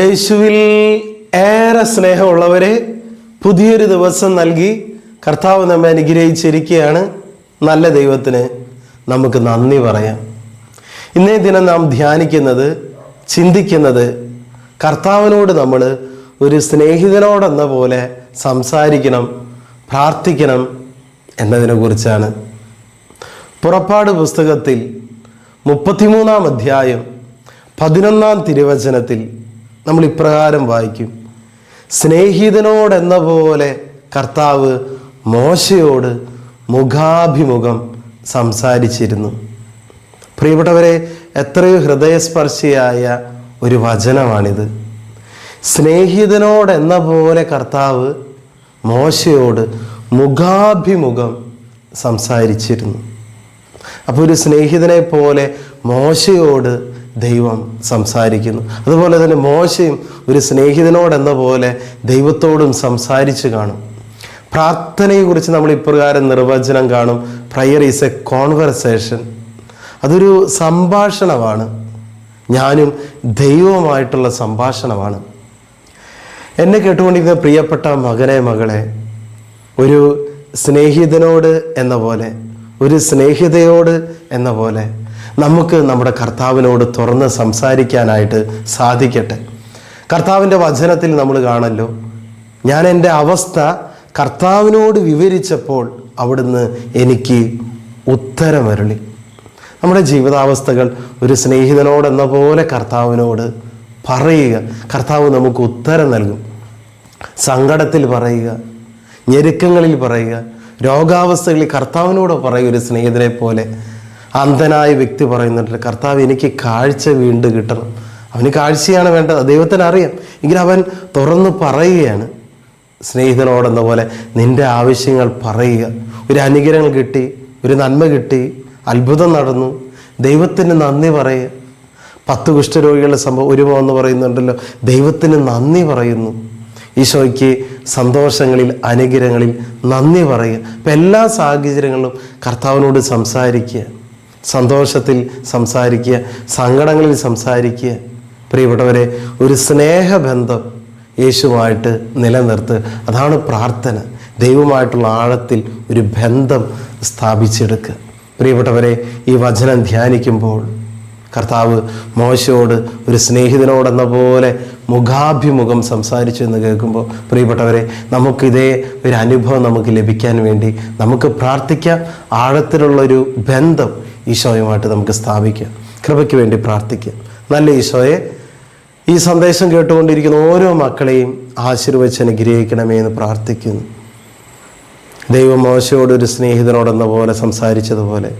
യേശുവിൽ ഏറെ സ്നേഹമുള്ളവരെ പുതിയൊരു ദിവസം നൽകി കർത്താവ് നമ്മെ അനുഗ്രഹിച്ചിരിക്കുകയാണ്. നല്ല ദൈവത്തിന് നമുക്ക് നന്ദി പറയാം. ഇന്നേ ദിനം നാം ധ്യാനിക്കുന്നത് ചിന്തിക്കുന്നത് കർത്താവിനോട് നമ്മൾ ഒരു സ്നേഹിതനോടെന്ന പോലെ സംസാരിക്കണം പ്രാർത്ഥിക്കണം എന്നതിനെ കുറിച്ചാണ്. പുറപ്പാട് പുസ്തകത്തിൽ മുപ്പത്തിമൂന്നാം അധ്യായം പതിനൊന്നാം തിരുവചനത്തിൽ നമ്മൾ ഇപ്രകാരം വായിക്കും. സ്നേഹിതനോടെന്ന പോലെ കർത്താവ് മോശയോട് മുഖാഭിമുഖം സംസാരിച്ചിരുന്നു. പ്രിയപ്പെട്ടവരെ എത്രയോ ഹൃദയസ്പർശിയായ ഒരു വചനമാണിത്. സ്നേഹിതനോടെന്ന പോലെ കർത്താവ് മോശയോട് മുഖാഭിമുഖം സംസാരിച്ചിരുന്നു. അപ്പോൾ ഒരു സ്നേഹിതനെ പോലെ മോശയോട് ദൈവം സംസാരിക്കുന്നു. അതുപോലെ തന്നെ മോശയും ഒരു സ്നേഹിതനോടെന്ന പോലെ ദൈവത്തോടും സംസാരിച്ചു കാണും. പ്രാർത്ഥനയെക്കുറിച്ച് നമ്മൾ ഇപ്രകാരം നിർവചനം കാണും. പ്രയർ ഈസ് എ കോൺവെർസേഷൻ അതൊരു സംഭാഷണമാണ്. ഞാനും ദൈവവുമായിട്ടുള്ള സംഭാഷണമാണ്. എന്നെ കേട്ടുകൊണ്ടിരുന്ന പ്രിയപ്പെട്ട മകനെ മകളെ ഒരു സ്നേഹിതനോട് എന്ന പോലെ ഒരു സ്നേഹിതയോട് എന്ന പോലെ നമുക്ക് നമ്മുടെ കർത്താവിനോട് തുറന്ന് സംസാരിക്കാനായിട്ട് സാധിക്കട്ടെ. കർത്താവിന്റെ വചനത്തിൽ നമ്മൾ കാണല്ലോ ഞാൻ എന്റെ അവസ്ഥ കർത്താവിനോട് വിവരിച്ചപ്പോൾ അവിടുന്ന് എനിക്ക് ഉത്തരമരുളി. നമ്മുടെ ജീവിതാവസ്ഥകൾ ഒരു സ്നേഹിതനോടെന്ന പോലെ കർത്താവിനോട് പറയുക. കർത്താവ് നമുക്ക് ഉത്തരം നൽകും. സങ്കടത്തിൽ പറയുക ഞെരുക്കങ്ങളിൽ പറയുക രോഗാവസ്ഥകളിൽ കർത്താവിനോട് പറയുക ഒരു സ്നേഹിതനെ പോലെ. അന്ധനായ വ്യക്തി പറയുന്നുണ്ട് കർത്താവ് എനിക്ക് കാഴ്ച വീണ്ടും കിട്ടണം. അവന് കാഴ്ചയാണ് വേണ്ടത്. ദൈവത്തിന് അറിയാം. എങ്കിലും അവൻ തുറന്ന് പറയുകയാണ്. സ്നേഹിതനോടെന്ന പോലെ നിന്റെ ആവശ്യങ്ങൾ പറയുക. ഒരു അനുഗ്രഹങ്ങൾ കിട്ടി ഒരു നന്മ കിട്ടി അത്ഭുതം നടന്നു. ദൈവത്തിന് നന്ദി പറയുക. പത്ത് കുഷ്ഠരോഗികളുടെ സംഭവം ഒരു എന്ന് പറയുന്നുണ്ടല്ലോ. ദൈവത്തിന് നന്ദി പറയുന്നു. ഈശോയ്ക്ക് സന്തോഷങ്ങളിൽ അനുഗ്രഹങ്ങളിൽ നന്ദി പറയുക. അപ്പം എല്ലാ സാഹചര്യങ്ങളിലും കർത്താവിനോട് സംസാരിക്കുക. സന്തോഷത്തിൽ സംസാരിക്കുക സങ്കടങ്ങളിൽ സംസാരിക്കുക. പ്രിയപ്പെട്ടവരെ ഒരു സ്നേഹബന്ധം യേശുവായിട്ട് നിലനിർത്തുക അതാണ് പ്രാർത്ഥന. ദൈവമായിട്ടുള്ള ആഴത്തിൽ ഒരു ബന്ധം സ്ഥാപിച്ചെടുക്കുക. പ്രിയപ്പെട്ടവരെ ഈ വചനം ധ്യാനിക്കുമ്പോൾ കർത്താവ് മോശയോട് ഒരു സ്നേഹിതനോടെന്ന പോലെ മുഖാഭിമുഖം സംസാരിച്ചു എന്ന് കേൾക്കുമ്പോൾ പ്രിയപ്പെട്ടവരെ നമുക്കിതേ ഒരു അനുഭവം നമുക്ക് ലഭിക്കാൻ വേണ്ടി നമുക്ക് പ്രാർത്ഥിക്കാം. ആഴത്തിലുള്ളൊരു ബന്ധം ഈശോയുമായിട്ട് നമുക്ക് സ്ഥാപിക്കാം കൃപയ്ക്ക് വേണ്ടി പ്രാർത്ഥിക്കാം നല്ല ഈശോയെ ഈ സന്ദേശം കേട്ടുകൊണ്ടിരിക്കുന്ന ഓരോ മക്കളെയും ആശീർവച്ച് അനുഗ്രഹിക്കണമേ എന്ന് പ്രാർത്ഥിക്കുന്നു. ദൈവം മോശയോട് ഒരു സ്നേഹിതനോടെന്ന പോലെ സംസാരിച്ചതുപോലെ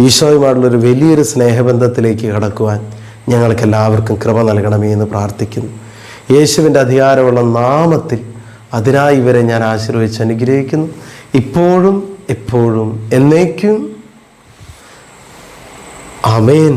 ഈശോയുമായിട്ടുള്ളൊരു വലിയൊരു സ്നേഹബന്ധത്തിലേക്ക് കടക്കുവാൻ ഞങ്ങൾക്ക് എല്ലാവർക്കും കൃപ നൽകണമേ എന്ന് പ്രാർത്ഥിക്കുന്നു. യേശുവിന്റെ അധികാരമുള്ള നാമത്തിൽ അതിനായി ഇവരെ ഞാൻ ആശീർവദിച്ച് അനുഗ്രഹിക്കുന്നു. ഇപ്പോഴും എപ്പോഴും എന്നേക്കും आमेन